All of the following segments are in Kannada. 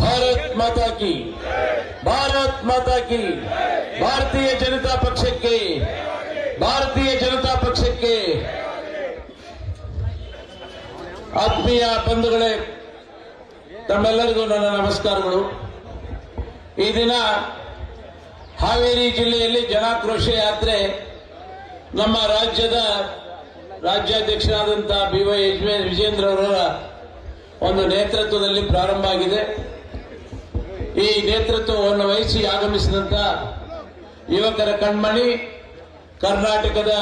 ಭಾರತ್ ಮಾತಾ ಕಿ ಭಾರತ್ ಮಾತಾ ಕಿ ಭಾರತೀಯ ಜನತಾ ಪಕ್ಷಕ್ಕೆ ಭಾರತೀಯ ಜನತಾ ಪಕ್ಷಕ್ಕೆ ಆತ್ಮೀಯ ಬಂಧುಗಳೇ, ತಮ್ಮೆಲ್ಲರಿಗೂ ನನ್ನ ನಮಸ್ಕಾರಗಳು. ಈ ದಿನ ಹಾವೇರಿ ಜಿಲ್ಲೆಯಲ್ಲಿ ಜನಾಕ್ರೋಶ ಯಾತ್ರೆ ನಮ್ಮ ರಾಜ್ಯದ ರಾಜ್ಯಾಧ್ಯಕ್ಷರಾದಂತಹ ಬಿ ವೈ ವಿಜೇಂದ್ರ ಅವರ ಒಂದು ನೇತೃತ್ವದಲ್ಲಿ ಪ್ರಾರಂಭ ಆಗಿದೆ. ಈ ನೇತೃತ್ವವನ್ನು ವಹಿಸಿ ಆಗಮಿಸಿದಂತ ಯುವಕರ ಕಣ್ಮಣಿ, ಕರ್ನಾಟಕದ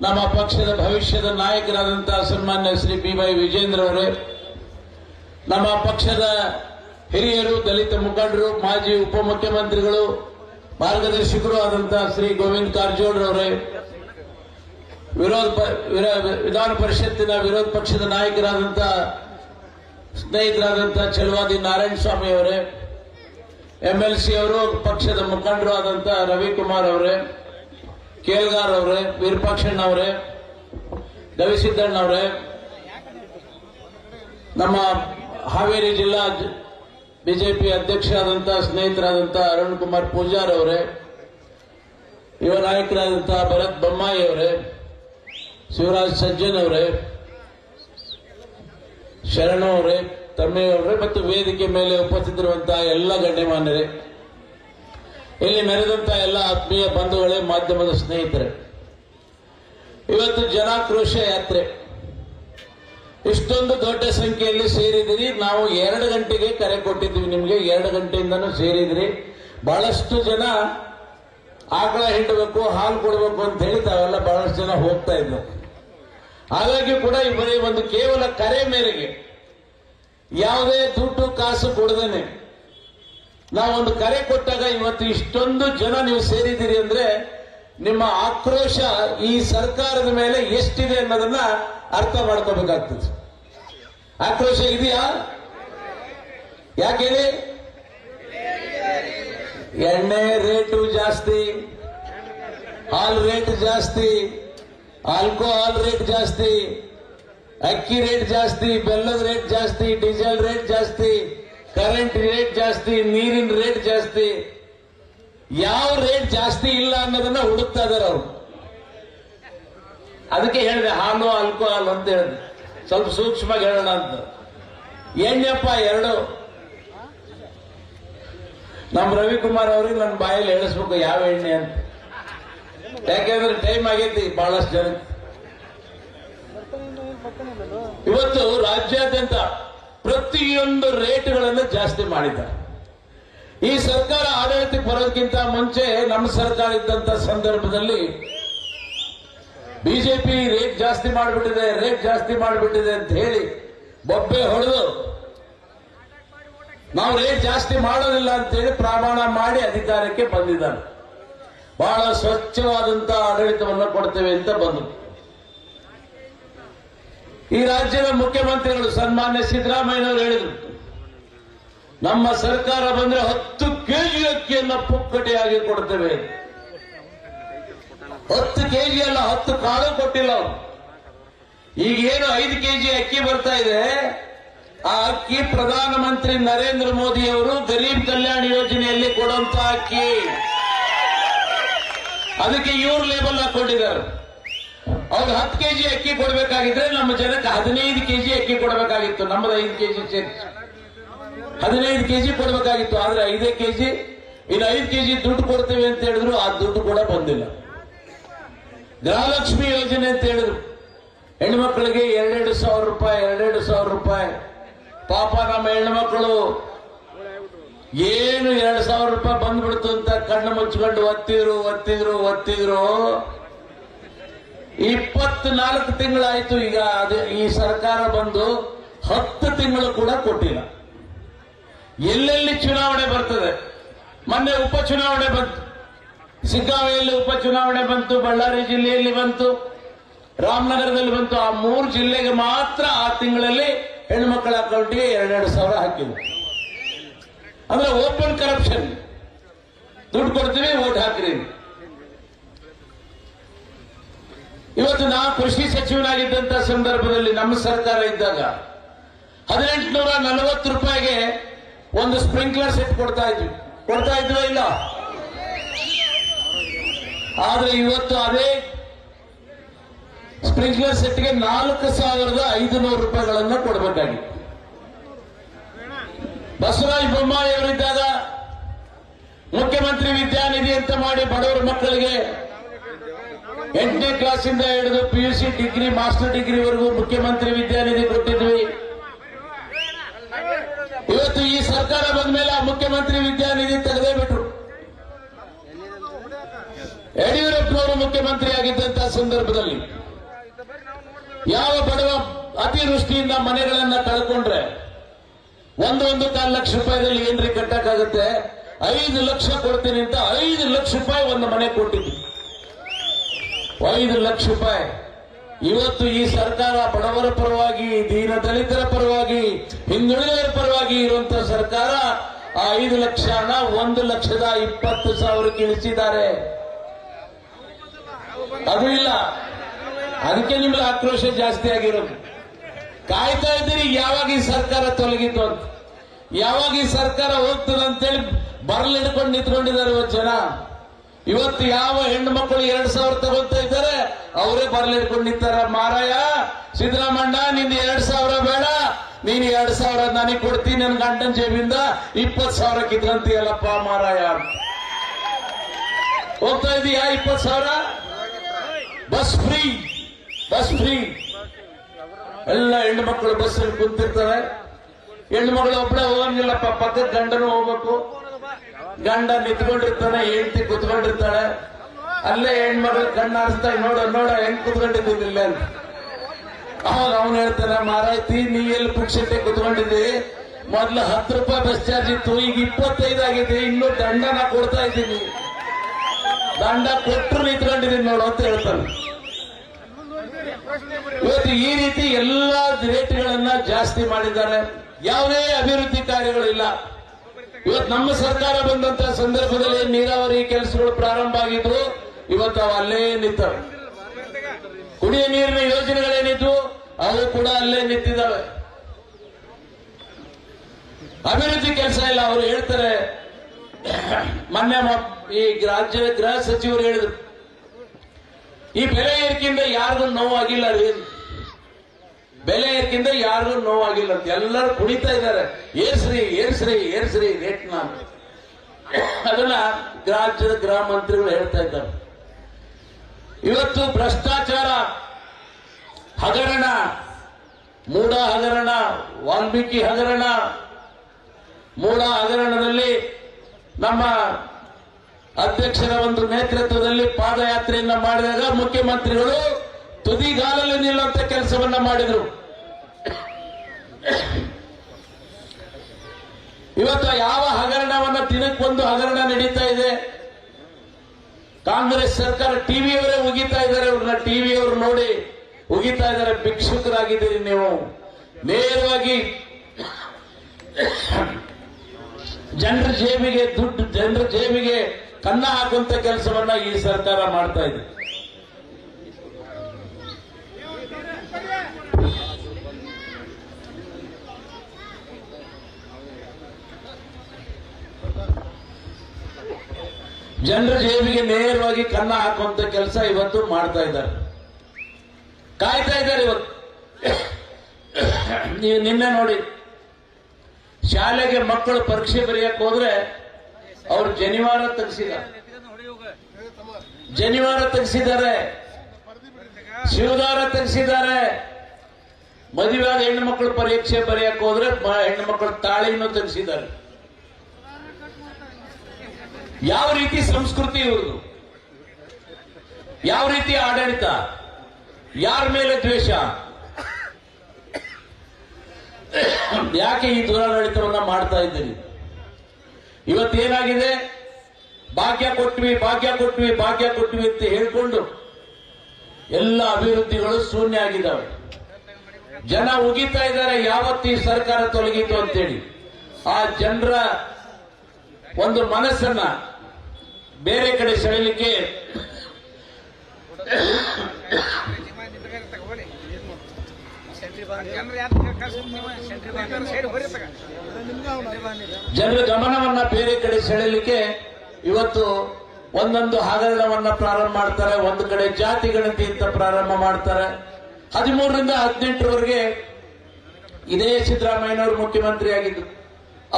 ನಮ್ಮ ಪಕ್ಷದ ಭವಿಷ್ಯದ ನಾಯಕರಾದಂತಹ ಸನ್ಮಾನ್ಯ ಶ್ರೀ ಬಿ ವೈ ವಿಜೇಂದ್ರ ಅವರೇ, ನಮ್ಮ ಪಕ್ಷದ ಹಿರಿಯರು, ದಲಿತ ಮುಖಂಡರು, ಮಾಜಿ ಉಪಮುಖ್ಯಮಂತ್ರಿಗಳು, ಮಾರ್ಗದರ್ಶಕರು ಆದಂತಹ ಶ್ರೀ ಗೋವಿಂದ ಕಾರಜೋಳರವರೇ ವಿರೋಧ ವಿಧಾನ ಪರಿಷತ್ತಿನ ವಿರೋಧ ಪಕ್ಷದ ನಾಯಕರಾದಂತಹ ಸ್ನೇಹಿತರಾದಂತಹ ಚಲವಾದಿ ನಾರಾಯಣ ಸ್ವಾಮಿ ಅವರೇ ಎಲ್ ಸಿ ಅವರು ಪಕ್ಷದ ಮುಖಂಡರು ಆದಂತ ರವಿಕುಮಾರ್ ಅವರೇ ಕೇಲ್ಗಾರ್ ಅವರೇ, ವಿರೂಪಾಕ್ಷಣ್ಣ ಅವರೇ ದವಿಸಿದ್ದಣ್ಣ ಅವರೇ, ನಮ್ಮ ಹಾವೇರಿ ಜಿಲ್ಲಾ ಬಿಜೆಪಿ ಅಧ್ಯಕ್ಷ ಆದಂತ ಸ್ನೇಹಿತರಾದಂತ ಅರುಣ್ ಕುಮಾರ್ ಪೂಜಾರ್ ಅವರೇ, ಯುವ ನಾಯಕರಾದಂತ ಭರತ್ ಬೊಮ್ಮಾಯಿ ಅವರೇ, ಶಿವರಾಜ್ ಸಜ್ಜನ್ ಅವರೇ, ಶರಣ ಅವರೇ ತಮ್ಮೆಯವರೇ ಮತ್ತು ವೇದಿಕೆ ಮೇಲೆ ಉಪಸ್ಥಿತರಿರುವಂತಹ ಎಲ್ಲ ಗಣ್ಯಮಾನ್ಯರೇ, ಇಲ್ಲಿ ಮೆರೆದಂತಹ ಎಲ್ಲ ಆತ್ಮೀಯ ಬಂಧುಗಳೇ, ಮಾಧ್ಯಮದ ಸ್ನೇಹಿತರೆ, ಇವತ್ತು ಜನಾಕ್ರೋಶ ಯಾತ್ರೆ. ಇಷ್ಟೊಂದು ದೊಡ್ಡ ಸಂಖ್ಯೆಯಲ್ಲಿ ಸೇರಿದಿರಿ ನಾವು ಎರಡು ಗಂಟೆಗೆ ಕರೆ ಕೊಟ್ಟಿದ್ದೀವಿ ನಿಮಗೆ. ಎರಡು ಗಂಟೆಯಿಂದನೂ ಸೇರಿದಿರಿ ಬಹಳಷ್ಟು ಜನ ಆಕಳ ಹಿಂಡಬೇಕು, ಹಾಲು ಕೊಡಬೇಕು ಅಂತ ಹೇಳಿ ತಾವೆಲ್ಲ ಬಹಳಷ್ಟು ಜನ ಹೋಗ್ತಾ ಇದ್ದಾರೆ ಹಾಗಾಗಿ ಕೂಡ ಇವರೇ ಒಂದು ಕೇವಲ ಕರೆ ಮೇರೆಗೆ ಯಾವುದೇ ದುಡ್ಡು ಕಾಸು ಕೊಡದೇನೆ. ನಾವೊಂದು ಕರೆ ಕೊಟ್ಟಾಗ ಇವತ್ತು ಇಷ್ಟೊಂದು ಜನ ನೀವು ಸೇರಿದ್ದೀರಿ ಅಂದ್ರೆ ನಿಮ್ಮ ಆಕ್ರೋಶ ಈ ಸರ್ಕಾರದ ಮೇಲೆ ಎಷ್ಟಿದೆ ಅನ್ನೋದನ್ನ ಅರ್ಥ ಮಾಡ್ಕೋಬೇಕಾಗ್ತದೆ. ಆಕ್ರೋಶ ಇದೆಯಾ? ಯಾಕೆ ಎಣ್ಣೆ ರೇಟು ಜಾಸ್ತಿ, ಹಾಲ್ ರೇಟ್ ಜಾಸ್ತಿ, ಆಲ್ಕೋಹಾಲ್ ರೇಟ್ ಜಾಸ್ತಿ ಅಕ್ಕಿ ರೇಟ್ ಜಾಸ್ತಿ, ಬೆಲ್ಲದ ರೇಟ್ ಜಾಸ್ತಿ ಡೀಸೆಲ್ ರೇಟ್ ಜಾಸ್ತಿ ಕರೆಂಟ್ ರೇಟ್ ಜಾಸ್ತಿ, ನೀರಿನ ರೇಟ್ ಜಾಸ್ತಿ. ಯಾವ ರೇಟ್ ಜಾಸ್ತಿ ಇಲ್ಲ ಅನ್ನೋದನ್ನ ಹುಡುಕ್ತಾ ಇದಾರೆ ಅವರು. ಅದಕ್ಕೆ ಹೇಳಿದೆ, ಹಾಲು ಆಲ್ಕೋಹಾಲ್ ಅಂತ ಹೇಳಿದೆ. ಸ್ವಲ್ಪ ಸೂಕ್ಷ್ಮವಾಗಿ ಹೇಳೋಣ ಅಂತ. ಏನ್ಯಪ್ಪ ಎರಡು? ನಮ್ಮ ರವಿಕುಮಾರ್ ಅವ್ರಿಗೆ ನನ್ನ ಬಾಯಲ್ಲಿ ಹೇಳಿಸ್ಬೇಕು ಯಾವ ಎಣ್ಣೆ ಅಂತ. ಯಾಕೆಂದ್ರೆ ಟೈಮ್ ಆಗೈತಿ, ಬಹಳಷ್ಟು ಜನ ಇವತ್ತು ರಾಜ್ಯಾದ್ಯಂತ ಪ್ರತಿಯೊಂದು ರೇಟ್ಗಳನ್ನು ಜಾಸ್ತಿ ಮಾಡಿದ್ದಾರೆ. ಈ ಸರ್ಕಾರ ಆಡಳಿತಕ್ಕೆ ಬರೋದಕ್ಕಿಂತ ಮುಂಚೆ ನಮ್ಮ ಸರ್ಕಾರ ಇದ್ದಂತ ಸಂದರ್ಭದಲ್ಲಿ ಬಿಜೆಪಿ ರೇಟ್ ಜಾಸ್ತಿ ಮಾಡಿಬಿಟ್ಟಿದೆ, ರೇಟ್ ಜಾಸ್ತಿ ಮಾಡಿಬಿಟ್ಟಿದೆ ಅಂತ ಹೇಳಿ ಬೊಬ್ಬೆ ಹೊಡೆದು ನಾವು ರೇಟ್ ಜಾಸ್ತಿ ಮಾಡೋದಿಲ್ಲ ಅಂತ ಹೇಳಿ ಪ್ರಮಾಣ ಮಾಡಿ ಅಧಿಕಾರಕ್ಕೆ ಬಂದಿದ್ದಾರೆ. ಬಹಳ ಸ್ವಚ್ಛವಾದಂತಹ ಆಡಳಿತವನ್ನು ಕೊಡ್ತೇವೆ ಅಂತ ಬಂದರು. ಈ ರಾಜ್ಯದ ಮುಖ್ಯಮಂತ್ರಿಗಳು ಸನ್ಮಾನ್ಯ ಸಿದ್ದರಾಮಯ್ಯನವರು ಹೇಳಿದರು. ನಮ್ಮ ಸರ್ಕಾರ ಬಂದ್ರೆ ಹತ್ತು ಕೆಜಿ ಅಕ್ಕಿಯನ್ನ ಪುಕ್ಕಟೆಯಾಗಿ ಕೊಡ್ತೇವೆ. ಹತ್ತು ಕೆಜಿ ಅಲ್ಲ, ಹತ್ತು ಕಾಳು ಕೊಟ್ಟಿಲ್ಲ ಅವರು. ಈಗ ಏನು ಐದು ಕೆಜಿ ಅಕ್ಕಿ ಬರ್ತಾ ಇದೆ, ಆ ಅಕ್ಕಿ ಪ್ರಧಾನಮಂತ್ರಿ ನರೇಂದ್ರ ಮೋದಿ ಅವರು ಗರೀಬ್ ಕಲ್ಯಾಣ ಯೋಜನೆಯಲ್ಲಿ ಕೊಡುವಂತ ಅಕ್ಕಿ. ಅದಕ್ಕೆ ಇವ್ರು ಲೇಬಲ್ ಹಾಕೊಂಡಿದ್ದಾರೆ. ಅವ್ರು ಹತ್ತು ಕೆಜಿ ಅಕ್ಕಿ ಕೊಡ್ಬೇಕಾಗಿದ್ರೆ ನಮ್ಮ ಜನಕ್ಕೆ ಹದಿನೈದು ಕೆಜಿ ಅಕ್ಕಿ ಕೊಡಬೇಕಾಗಿತ್ತು, ನಮ್ಮದು ಐದು ಕೆಜಿ ಸೇರಿಸಿ ಹದಿನೈದು ಕೆಜಿ ಕೊಡಬೇಕಾಗಿತ್ತು, ಆದ್ರೆ ಐದೇ ಕೆಜಿ, ಇನ್ನು ಐದು ಕೆಜಿ ದುಡ್ಡು ಕೊಡ್ತೇವೆ ಅಂತ ಹೇಳಿದ್ರು, ಆ ದುಡ್ಡು ಕೂಡ ಬಂದಿಲ್ಲ. ಗೃಹಲಕ್ಷ್ಮಿ ಯೋಜನೆ ಅಂತ ಹೇಳಿದ್ರು. ಹೆಣ್ಮಕ್ಳಿಗೆ ಎರಡೆರಡು ಸಾವಿರ ರೂಪಾಯಿ, ಎರಡೆರಡು ಸಾವಿರ ರೂಪಾಯಿ. ಪಾಪ ನಮ್ಮ ಹೆಣ್ಮಕ್ಳು ಏನು ಎರಡು ಸಾವಿರ ರೂಪಾಯಿ ಬಂದ್ಬಿಡ್ತು ಅಂತ ಕಣ್ಣು ಮುಚ್ಕೊಂಡು, ಒತ್ತಿದ್ರು ಒತ್ತಿದ್ರು ಒತ್ತಿದ್ರು. ಇಪ್ಪತ್ನಾಲ್ಕು ತಿಂಗಳಾಯ್ತು ಈಗ ಅದು ಈ ಸರ್ಕಾರ ಬಂದು ಹತ್ತು ತಿಂಗಳು ಕೂಡ ಕೊಟ್ಟಿಲ್ಲ. ಎಲ್ಲೆಲ್ಲಿ ಚುನಾವಣೆ ಬರ್ತದೆ? ಮೊನ್ನೆ ಉಪಚುನಾವಣೆ ಬಂತು. ಸಿಗ್ಗಾವೆಯಲ್ಲಿ ಉಪಚುನಾವಣೆ ಬಂತು, ಬಳ್ಳಾರಿ ಜಿಲ್ಲೆಯಲ್ಲಿ ಬಂತು, ರಾಮನಗರದಲ್ಲಿ ಬಂತು. ಆ ಮೂರು ಜಿಲ್ಲೆಗೆ ಮಾತ್ರ ಆ ತಿಂಗಳಲ್ಲಿ ಹೆಣ್ಮಕ್ಳ ಅಕೌಂಟ್ಗೆ ಎರಡೆರಡು ಸಾವಿರ ಹಾಕಿದ್ರು. ಅಂದ್ರೆ ಓಪನ್ ಕರಪ್ಷನ್. ದುಡ್ಡು ಕೊಡ್ತೀವಿ, ಓಟ್ ಹಾಕ್ರಿ ಇವತ್ತು ನಾ ಕೃಷಿ ಸಚಿವನಾಗಿದ್ದಂತ ಸಂದರ್ಭದಲ್ಲಿ ನಮ್ಮ ಸರ್ಕಾರ ಇದ್ದಾಗ ಹದಿನೆಂಟುನೂರ ನಲವತ್ತು ರೂಪಾಯಿಗೆ ಒಂದು ಸ್ಪ್ರಿಂಕ್ಲರ್ ಸೆಟ್ ಕೊಡ್ತಾ ಇದ್ವಿ. ಕೊಡ್ತಾ ಇದ್ವಾ ಇಲ್ಲ? ಆದ್ರೆ ಇವತ್ತು ಅದೇ ಸ್ಪ್ರಿಂಕ್ಲರ್ ಸೆಟ್ಗೆ ನಾಲ್ಕು ಸಾವಿರದ ಐದುನೂರು ರೂಪಾಯಿಗಳನ್ನ ಕೊಡಬೇಕಾಗಿತ್ತು. ಬಸವರಾಜ ಬೊಮ್ಮಾಯಿ ಅವರಿದ್ದಾಗ ಮುಖ್ಯಮಂತ್ರಿ ವಿದ್ಯಾನಿಧಿ ಅಂತ ಮಾಡಿ ಬಡವರ ಮಕ್ಕಳಿಗೆ ಎಂಟನೇ ಕ್ಲಾಸಿಂದ ಹಿಡಿದು P U C degree master ಡಿಗ್ರಿವರೆಗೂ ಮುಖ್ಯಮಂತ್ರಿ ವಿದ್ಯಾನಿಧಿ ಕೊಟ್ಟಿದ್ವಿ. ಇವತ್ತು ಈ ಸರ್ಕಾರ ಬಂದ ಮೇಲೆ ಆ ಮುಖ್ಯಮಂತ್ರಿ ವಿದ್ಯಾನಿಧಿ ತೆಗೆದೇ ಬಿಟ್ರು. ಯಡಿಯೂರಪ್ಪನವರು ಮುಖ್ಯಮಂತ್ರಿ ಆಗಿದ್ದಂತ ಸಂದರ್ಭದಲ್ಲಿ ಯಾವ ಬಡವ ಅತಿವೃಷ್ಟಿಯಿಂದ ಮನೆಗಳನ್ನ ಕಳ್ಕೊಂಡ್ರೆ ಒಂದೊಂದು ಒಂದು ಕಾಲು ಲಕ್ಷ ರೂಪಾಯಿದಲ್ಲಿ ಏನ್ರಿ ಕಟ್ಟಕ್ಕಾಗುತ್ತೆ ಐದು ಲಕ್ಷ ಕೊಡ್ತೀನಿ ಅಂತ ಐದು ಲಕ್ಷ ರೂಪಾಯಿ ಒಂದು ಮನೆ ಕೊಟ್ಟಿದ್ವಿ ಐದು ಲಕ್ಷ ರೂಪಾಯಿ. ಇವತ್ತು ಈ ಸರ್ಕಾರ ಬಡವರ ಪರವಾಗಿ, ದೀನ ದಲಿತರ ಪರವಾಗಿ, ಹಿಂದುಳಿದವರ ಪರವಾಗಿ ಇರುವಂತ ಸರ್ಕಾರ ಆ ಐದು ಲಕ್ಷ ಹಣ ಒಂದು ಲಕ್ಷದ ಇಪ್ಪತ್ತು ಸಾವಿರಕ್ಕೆ ಇಳಿಸಿದ್ದಾರೆ. ಅದು ಇಲ್ಲ. ಅದಕ್ಕೆ ನಿಮ್ಗೆ ಆಕ್ರೋಶ ಜಾಸ್ತಿ ಆಗಿರೋದು. ಕಾಯ್ತಾ ಇದ್ದೀರಿ, ಯಾವಾಗ ಈ ಸರ್ಕಾರ ತೊಲಗಿತು ಅಂತ. ಯಾವಾಗ ಈ ಸರ್ಕಾರ ಹೋಗ್ತದೆ ಅಂತೇಳಿ ಬರಲ್ ಹಿಡ್ಕೊಂಡು ನಿಂತ್ಕೊಂಡಿದ್ದಾರೆ ಇವತ್ತು ಜನ. ಇವತ್ತು ಯಾವ ಹೆಣ್ಣು ಮಕ್ಕಳು ಎರಡ್ ಸಾವಿರ ತಗೊಂತ ಇದ್ದಾರೆ, ಅವರೇ ಬರಲಿ ಹಿಡ್ಕೊಂಡು ನಿಂತಾರ ಮಾರಾಯ ಸಿದ್ದರಾಮಣ್ಣ ನಿನ್ನ ಎರಡ್ ಸಾವಿರ ಬೇಡ. ನೀನ್ ಎರಡ್ ಸಾವಿರ ನನಗೆ ಕೊಡ್ತೀನಿ ನನ್ನ ಗಂಡನ ಜೇಬಿಂದ. ಇಪ್ಪತ್ ಸಾವಿರ ಕಿತ್ಕಂತೀಯಲ್ಲಪ್ಪ ಮಾರಾಯ. ಹೋಗ್ತಾ ಇದೀಯಾ ಇಪ್ಪತ್ ಸಾವಿರ? Bus free bus free. ಎಲ್ಲ ಹೆಣ್ಣು ಮಕ್ಕಳು ಬಸ್ಸಲ್ಲಿ ಕುಂತಿರ್ತಾರೆ. ಹೆಣ್ಣು ಮಗಳು ಒಬ್ಬಳೆ ಹೋಗಂಗಿಲ್ಲಪ್ಪ ಪಕ್ಕದ ಗಂಡನು ಹೋಗ್ಬೇಕು. ಗಂಡ ನಿಂತ್ಕೊಂಡಿರ್ತಾನೆ, ಹೆಂಡತಿ ಕುತ್ಕೊಂಡಿರ್ತಾಳೆ. ಅಲ್ಲೇ ಹೆಣ್ಮಗಳು ಕಣ್ಣು ಆರಿಸ್ತಾ ನೋಡ ನೋಡ, ಹೆಂಗ್ ಕುತ್ಕೊಂಡಿದ್ದೀನಿ ಇಲ್ಲೇ ಅಂತ. ಅವಾಗ ಅವನು ಹೇಳ್ತಾನೆ, ಮಾರಾಯ್ತಿ, ನೀ ಎಲ್ಲಿ ಪುಕ್ಷತೆ ಕುತ್ಕೊಂಡಿದ್ದಿ? ಮೊದ್ಲು ಹತ್ತು ರೂಪಾಯಿ ಬಸ್ ಚಾರ್ಜ್ ಇತ್ತು, ಈಗ ಇಪ್ಪತ್ತೈದು ಆಗಿದೆ, ಇನ್ನು ನಾ ಕೊಡ್ತಾ ಇದ್ದೀನಿ. ದಂಡ ಕೊಟ್ಟರು ನಿಂತ್ಕೊಂಡಿದ್ದೀನಿ ನೋಡು ಅಂತ ಹೇಳ್ತಾನೆ. ಇವತ್ತು ಈ ರೀತಿ ಎಲ್ಲಾ ರೇಟ್ಗಳನ್ನ ಜಾಸ್ತಿ ಮಾಡಿದ್ದಾರೆ. ಯಾವುದೇ ಅಭಿವೃದ್ಧಿ ಕಾರ್ಯಗಳಿಲ್ಲ. ಇವತ್ತು ನಮ್ಮ ಸರ್ಕಾರ ಬಂದಂತ ಸಂದರ್ಭದಲ್ಲಿ ನೀರಾವರಿ ಕೆಲಸಗಳು ಪ್ರಾರಂಭ ಆಗಿದ್ವು ಇವತ್ತು ಅವು ಅಲ್ಲೇ ನಿಂತವೆ. ಕುಡಿಯ ನೀರಿನ ಯೋಜನೆಗಳೇನಿದ್ವು, ಅವು ಕೂಡ ಅಲ್ಲೇ ನಿಂತಿದ್ದಾವೆ. ಅಭಿವೃದ್ಧಿ ಕೆಲಸ ಇಲ್ಲ, ಅವರು ಹೇಳ್ತಾರೆ. ಮೊನ್ನೆ ಈ ರಾಜ್ಯ ಗೃಹ ಸಚಿವರು ಹೇಳಿದ್ರು, ಈ ಬೆಲೆ ಏರಿಕೆಯಿಂದ ಯಾರಿಗೂ ನೋವಾಗಿಲ್ಲ ರೀ ಬೆಲೆ ಏರ್ಕಿಂದ ಯಾರಿಗೂ ನೋವಾಗಿಲ್ಲ ಅಂತ ಎಲ್ಲರೂ ಕುಣಿತಾ ಇದ್ದಾರೆ. ಏರ್ಸ್ರಿ ಏರ್ಸ್ರಿ ಏರ್ಸ್ರಿ ರೇಟ್ನ ಅದನ್ನ ರಾಜ್ಯದ ಗೃಹ ಮಂತ್ರಿಗಳು ಹೇಳ್ತಾ ಇದ್ದಾರೆ. ಇವತ್ತು ಭ್ರಷ್ಟಾಚಾರ, ಹಗರಣ ಮೂಡ ಹಗರಣ, ವಾಲ್ಮೀಕಿ ಹಗರಣ ಮೂಡ ಹಗರಣದಲ್ಲಿ ನಮ್ಮ ಅಧ್ಯಕ್ಷರ ಒಂದು ನೇತೃತ್ವದಲ್ಲಿ ಪಾದಯಾತ್ರೆಯನ್ನ ಮಾಡಿದಾಗ ಮುಖ್ಯಮಂತ್ರಿಗಳು ತುದಿಗಾಲಲ್ಲಿ ನಿಲ್ಲುವಂತ ಕೆಲಸವನ್ನ ಮಾಡಿದ್ರು. ಇವತ್ತು ಯಾವ ಹಗರಣವನ್ನ ದಿನಕ್ಕೊಂದು ಹಗರಣ ನಡೀತಾ ಇದೆ? ಕಾಂಗ್ರೆಸ್ ಸರ್ಕಾರ ಟಿವಿಯವರೇ ಉಗಿತಾ ಇದ್ದಾರೆ ಅವ್ರನ್ನ ಟಿವಿಯವರು ನೋಡಿ ಉಗಿತಾ ಇದ್ದಾರೆ. ಭಿಕ್ಷುಕರಾಗಿದ್ದೀರಿ ನೀವು. ನೇರವಾಗಿ ಜನರ ಜೇಬಿಗೆ ದುಡ್ಡು, ಜನರ ಜೇಬಿಗೆ ಕನ್ನ ಹಾಕುವಂತ ಕೆಲಸವನ್ನ ಈ ಸರ್ಕಾರ ಮಾಡ್ತಾ ಇದೆ. ಜನರ ಜೇಬಿಗೆ ನೇರವಾಗಿ ಕನ್ನ ಹಾಕುವಂತ ಕೆಲಸ ಇವತ್ತು ಮಾಡ್ತಾ ಇದ್ದಾರೆ. ಕಾಯ್ತಾ ಇದ್ದಾರೆ ಇವತ್ತು. ನೀವು ನಿನ್ನೆ ನೋಡಿ, ಶಾಲೆಗೆ ಮಕ್ಕಳು ಪರೀಕ್ಷೆ ಬರೆಯಕ್ ಹೋದ್ರೆ ಅವರು ಜನಿವಾರ ತೆಗೆಸಿದ್ದಾರೆ. ಜನಿವಾರ ತೆಗೆಸಿದ್ದಾರೆ. ಶಿವದಾರ ತೆಗೆಸಿದ್ದಾರೆ. ಮದುವೆಯಾದ ಹೆಣ್ಣು ಮಕ್ಕಳು ಪರೀಕ್ಷೆ ಬರೆಯಕ್ ಹೋದ್ರೆ ಹೆಣ್ಣು ಮಕ್ಕಳು ತಾಳಿನೂ ತೆಗೆಸಿದ್ದಾರೆ. ಯಾವ ರೀತಿ ಸಂಸ್ಕೃತಿ ಇವ್ರದ್ದು ಯಾವ ರೀತಿ ಆಡಳಿತ? ಯಾರ ಮೇಲೆ ದ್ವೇಷ? ಯಾಕೆ ಈ ದುರಾಡಳಿತವನ್ನ ಮಾಡ್ತಾ ಇದ್ದೀರಿ? ಇವತ್ತೇನಾಗಿದೆ ಭಾಗ್ಯ ಕೊಟ್ವಿ ಭಾಗ್ಯ ಕೊಟ್ವಿ ಭಾಗ್ಯ ಕೊಟ್ವಿ ಅಂತ ಹೇಳ್ಕೊಂಡು ಎಲ್ಲ ಅಭಿವೃದ್ಧಿಗಳು ಶೂನ್ಯ ಆಗಿದ್ದಾವೆ. ಜನ ಉಗಿತಾ ಇದ್ದಾರೆ, ಯಾವತ್ತು ಈ ಸರ್ಕಾರ ತೊಲಗಿತು ಅಂತೇಳಿ. ಆ ಜನರ ಒಂದು ಮನಸ್ಸನ್ನ ಬೇರೆ ಕಡೆ ಸೆಳೆಯಲಿಕ್ಕೆ ಜನರ ಗಮನವನ್ನ ಬೇರೆ ಕಡೆ ಸೆಳೆಯಲಿಕ್ಕೆ ಇವತ್ತು ಒಂದೊಂದು ಹಗರಣವನ್ನ ಪ್ರಾರಂಭ ಮಾಡ್ತಾರೆ, ಒಂದು ಕಡೆ ಜಾತಿ ಗಣತಿ ಅಂತ ಪ್ರಾರಂಭ ಮಾಡ್ತಾರೆ. ಹದಿಮೂರರಿಂದ ಹದಿನೆಂಟರವರೆಗೆ ಇದೇ ಸಿದ್ದರಾಮಯ್ಯನವರು ಮುಖ್ಯಮಂತ್ರಿ ಆಗಿದ್ದು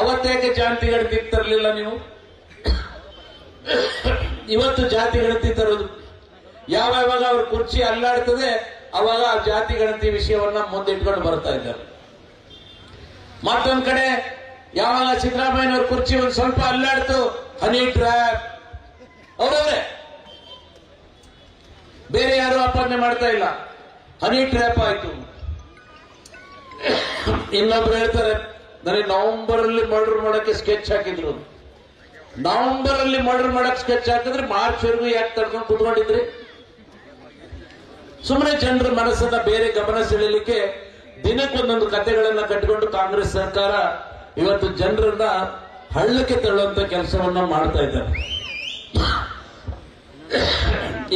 ಅವತ್ತೇಕೆ ಜಾತಿ ಗಣತಿ ತರಲಿಲ್ಲ ನೀವು? ಇವತ್ತು ಜಾತಿ ಗಣತಿ ತರೋದು ಯಾವಾಗ ಅವ್ರ ಕುರ್ಚಿ ಅಲ್ಲಾಡ್ತದೆ, ಅವಾಗ ಆ ಜಾತಿ ಗಣತಿ ವಿಷಯವನ್ನ ಮುಂದಿಟ್ಕೊಂಡು ಬರ್ತಾ ಇದ್ದಾರೆ. ಮತ್ತೊಂದ್ ಕಡೆ, ಯಾವಾಗ ಸಿದ್ದರಾಮಯ್ಯನವ್ರ ಕುರ್ಚಿ ಒಂದ್ ಸ್ವಲ್ಪ ಅಲ್ಲಾಡ್ತು, ಹನಿ ಟ್ರ್ಯಾಪ್. ಅವರವ್ರೆ, ಬೇರೆ ಯಾರು ಅಪಾದನೆ ಮಾಡ್ತಾ ಇಲ್ಲ. ಹನಿ ಟ್ರ್ಯಾಪ್ ಆಯ್ತು. ಇನ್ನೊಬ್ರು ಹೇಳ್ತಾರೆ ನನಗೆ ನವೆಂಬರ್ ಅಲ್ಲಿ ಮರ್ಡರ್ ಮಾಡಕ್ಕೆ ಸ್ಕೆಚ್ ಹಾಕಿದ್ರು ನವೆಂಬರ್ ಅಲ್ಲಿ ಮರ್ಡರ್ ಮಾಡಕ್ ಸ್ಕೆಚ್ ಹಾಕಿದ್ರೆ ಮಾರ್ಚ್ ವರೆಗೂ ಯಾಕೆ ತಡ್ಕೊಂಡು ಕುತ್ಕೊಂಡಿದ್ರಿ? ಸುಮ್ಮನೆ ಜನರ ಮನಸ್ಸನ್ನ ಬೇರೆ ಗಮನ ಸೆಳೆಯಲಿಕ್ಕೆ ದಿನಕ್ಕೊಂದೊಂದು ಕಥೆಗಳನ್ನ ಕಟ್ಟಿಕೊಂಡು ಕಾಂಗ್ರೆಸ್ ಸರ್ಕಾರ ಇವತ್ತು ಜನರನ್ನ ಹಳ್ಳಕ್ಕೆ ತಳ್ಳುವಂತ ಕೆಲಸವನ್ನ ಮಾಡ್ತಾ ಇದ್ದಾರೆ.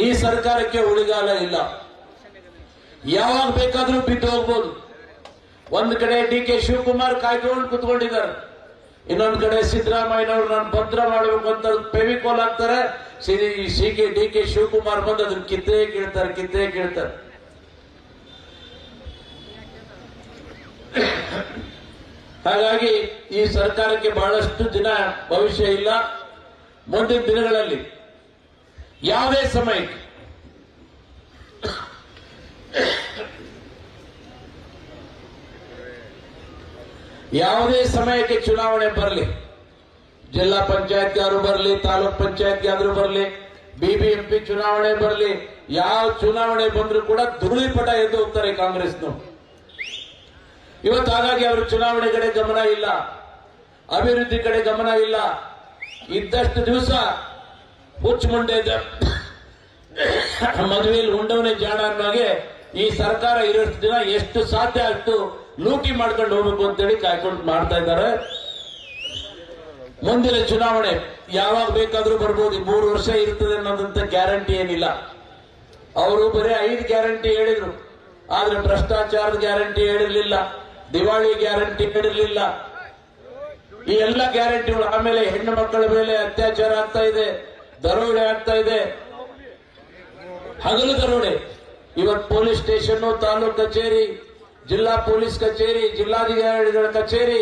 ಈ ಸರ್ಕಾರಕ್ಕೆ ಉಳಿಗಾಲ ಇಲ್ಲ. ಯಾವಾಗ ಬೇಕಾದ್ರೂ ಬಿದ್ದು ಹೋಗ್ಬೋದು. ಒಂದು ಕಡೆ ಡಿ ಕೆ ಶಿವಕುಮಾರ್ ಕಾಯ್ಕೊಂಡು ಕುತ್ಕೊಂಡಿದ್ದಾರೆ. ಇನ್ನೊಂದ್ ಕಡೆ ಸಿದ್ದರಾಮಯ್ಯನವರು ನಾನು ಭದ್ರ ಮಾಡಬೇಕು ಅಂತ ಫೆವಿಕೋಲ್ ಹಾಕ್ತಾರೆ C K, D K Shivakumar ಬಂದು ಅದನ್ನ ಕಿತ್ತೇ ಕೇಳ್ತಾರೆ ಕಿತ್ತೇ ಕೇಳ್ತಾರೆ. ಹಾಗಾಗಿ ಈ ಸರ್ಕಾರಕ್ಕೆ ಬಹಳಷ್ಟು ದಿನ ಭವಿಷ್ಯ ಇಲ್ಲ. ಮುಂದಿನ ದಿನಗಳಲ್ಲಿ ಯಾವುದೇ ಸಮಯಕ್ಕೆ ಯಾವುದೇ ಸಮಯಕ್ಕೆ ಚುನಾವಣೆ ಬರಲಿ. ಜಿಲ್ಲಾ ಪಂಚಾಯತ್ ಆದ್ರೂ ಬರಲಿ, ತಾಲೂಕ್ ಪಂಚಾಯತ್ ಆದ್ರೂ ಬರಲಿ, ಬಿಬಿಎಂಪಿ ಚುನಾವಣೆ ಬರಲಿ, ಯಾವ ಚುನಾವಣೆ ಬಂದರೂ ಕೂಡ ಧೂಳಿಪಟ ಎದ್ದು ಹೋಗ್ತಾರೆ ಕಾಂಗ್ರೆಸ್ನು ಇವತ್ತು ಹಾಗಾಗಿ ಅವರು ಚುನಾವಣೆ ಕಡೆ ಗಮನ ಇಲ್ಲ, ಅಭಿವೃದ್ಧಿ ಕಡೆ ಗಮನ ಇಲ್ಲ. ಇದ್ದಷ್ಟು ದಿವಸ ಹುಚ್ಚ ಮುಂಡೆ ಮದುವೆಯಲ್ಲಿ ಉಂಡವನೇ ಜಾಣ ಅನ್ನೋಗೆ ಈ ಸರ್ಕಾರ ಇರೋಷ್ಟು ದಿನ ಎಷ್ಟು ಸಾಧ್ಯ ಅಷ್ಟು ಲೂಟಿ ಮಾಡ್ಕೊಂಡು ಹೋಗ್ಬೇಕು ಅಂತೇಳಿ ಕಾಯ್ಕೊಂಡು ಮಾಡ್ತಾ ಇದ್ದಾರೆ. ಮುಂದಿನ ಚುನಾವಣೆ ಯಾವಾಗ ಬೇಕಾದ್ರೂ ಬರ್ಬೋದು. ಮೂರು ವರ್ಷ ಇರ್ತದೆ ಅನ್ನೋದಂತ ಗ್ಯಾರಂಟಿ ಏನಿಲ್ಲ. ಅವರು ಬರೀ ಐದು ಗ್ಯಾರಂಟಿ ಹೇಳಿದ್ರು. ಆದ್ರೆ ಭ್ರಷ್ಟಾಚಾರದ ಗ್ಯಾರಂಟಿ ಹೇಳಿರ್ಲಿಲ್ಲ. ದಿವಾಳಿ ಗ್ಯಾರಂಟಿ ಹೇಳಿರ್ಲಿಲ್ಲ. ಈ ಎಲ್ಲ ಗ್ಯಾರಂಟಿಗಳು ಆಮೇಲೆ ಹೆಣ್ಣು ಮಕ್ಕಳ ಮೇಲೆ ಅತ್ಯಾಚಾರ ಆಗ್ತಾ ಇದೆ. ದರೋಡೆ ಆಗ್ತಾ ಇದೆ. ಹಗಲು ದರೋಡೆ. ಇವತ್ತು ಪೊಲೀಸ್ ಸ್ಟೇಷನ್ ತಾಲೂಕ್ ಕಚೇರಿ ಜಿಲ್ಲಾ ಪೊಲೀಸ್ ಕಚೇರಿ, ಜಿಲ್ಲಾಧಿಕಾರಿಗಳ ಕಚೇರಿ,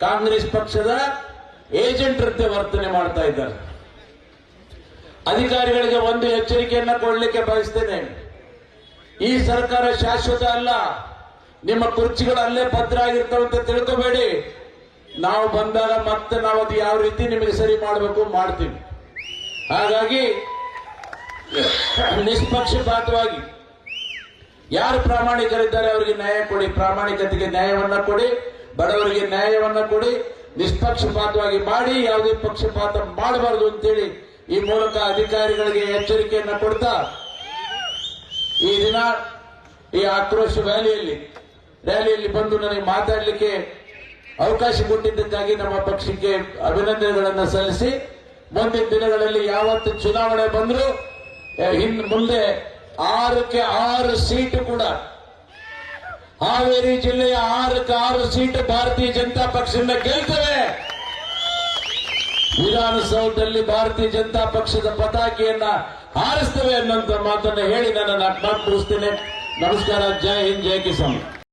ಕಾಂಗ್ರೆಸ್ ಪಕ್ಷದ ಏಜೆಂಟ್ರಂತೆ ವರ್ತನೆ ಮಾಡ್ತಾ ಇದ್ದಾರೆ. ಅಧಿಕಾರಿಗಳಿಗೆ ಒಂದು ಎಚ್ಚರಿಕೆಯನ್ನ ಕೊಡಲಿಕ್ಕೆ ಬಯಸ್ತೇನೆ. ಈ ಸರ್ಕಾರ ಶಾಶ್ವತ ಅಲ್ಲ. ನಿಮ್ಮ ಕುರ್ಚಿಗಳು ಅಲ್ಲೇ ಭದ್ರ ಆಗಿರ್ತಾವೆ ಅಂತ ತಿಳ್ಕೋಬೇಡಿ. ನಾವು ಬಂದಾಗ ಮತ್ತೆ ನಾವು ಅದು ಯಾವ ರೀತಿ ನಿಮಗೆ ಸರಿ ಮಾಡಬೇಕು ಮಾಡ್ತೀವಿ. ಹಾಗಾಗಿ ನಿಷ್ಪಕ್ಷಪಾತವಾಗಿ ಯಾರು ಪ್ರಾಮಾಣಿಕರಿದ್ದಾರೆ ಅವರಿಗೆ ನ್ಯಾಯ ಕೊಡಿ. ಪ್ರಾಮಾಣಿಕತೆಗೆ ನ್ಯಾಯವನ್ನ ಕೊಡಿ. ಬಡವರಿಗೆ ನ್ಯಾಯವನ್ನ ಕೊಡಿ. ನಿಷ್ಪಕ್ಷಪಾತವಾಗಿ ಮಾಡಿ, ಯಾವುದೇ ಪಕ್ಷಪಾತ ಮಾಡಬಾರದು ಅಂತೇಳಿ ಈ ಮೂಲಕ ಅಧಿಕಾರಿಗಳಿಗೆ ಎಚ್ಚರಿಕೆಯನ್ನ ಕೊಡ್ತಾ ಈ ದಿನ ಈ ಆಕ್ರೋಶ ರ್ಯಾಲಿಯಲ್ಲಿ ರ್ಯಾಲಿಯಲ್ಲಿ ಬಂದು ನನಗೆ ಮಾತಾಡಲಿಕ್ಕೆ ಅವಕಾಶ ಕೊಟ್ಟಿದ್ದಕ್ಕಾಗಿ ನಮ್ಮ ಪಕ್ಷಕ್ಕೆ ಅಭಿನಂದನೆಗಳನ್ನು ಸಲ್ಲಿಸಿ, ಮುಂದಿನ ದಿನಗಳಲ್ಲಿ ಯಾವತ್ತು ಚುನಾವಣೆ ಬಂದರೂ ಹಿಂದ್ ಮುಂದೆ ಆರಕ್ಕೆ ಆರು ಸೀಟು ಕೂಡ. ಹಾವೇರಿ ಜಿಲ್ಲೆಯ ಆರಕ್ಕೆ ಆರು ಸೀಟು ಭಾರತೀಯ ಜನತಾ ಪಕ್ಷದಿಂದ ಗೆಲ್ತವೆ. ವಿಧಾನಸೌಧದಲ್ಲಿ ಭಾರತೀಯ ಜನತಾ ಪಕ್ಷದ ಪತಾಕೆಯನ್ನ ಹಾರಿಸ್ತವೆ ಅನ್ನೋ ಮಾತನ್ನ ಹೇಳಿ ನನ್ನ ಮಾತು ಮುಗಿಸ್ತೇನೆ. ನಮಸ್ಕಾರ, ಜೈ ಹಿಂದ್, ಜೈ ಕಿಸಾನ್.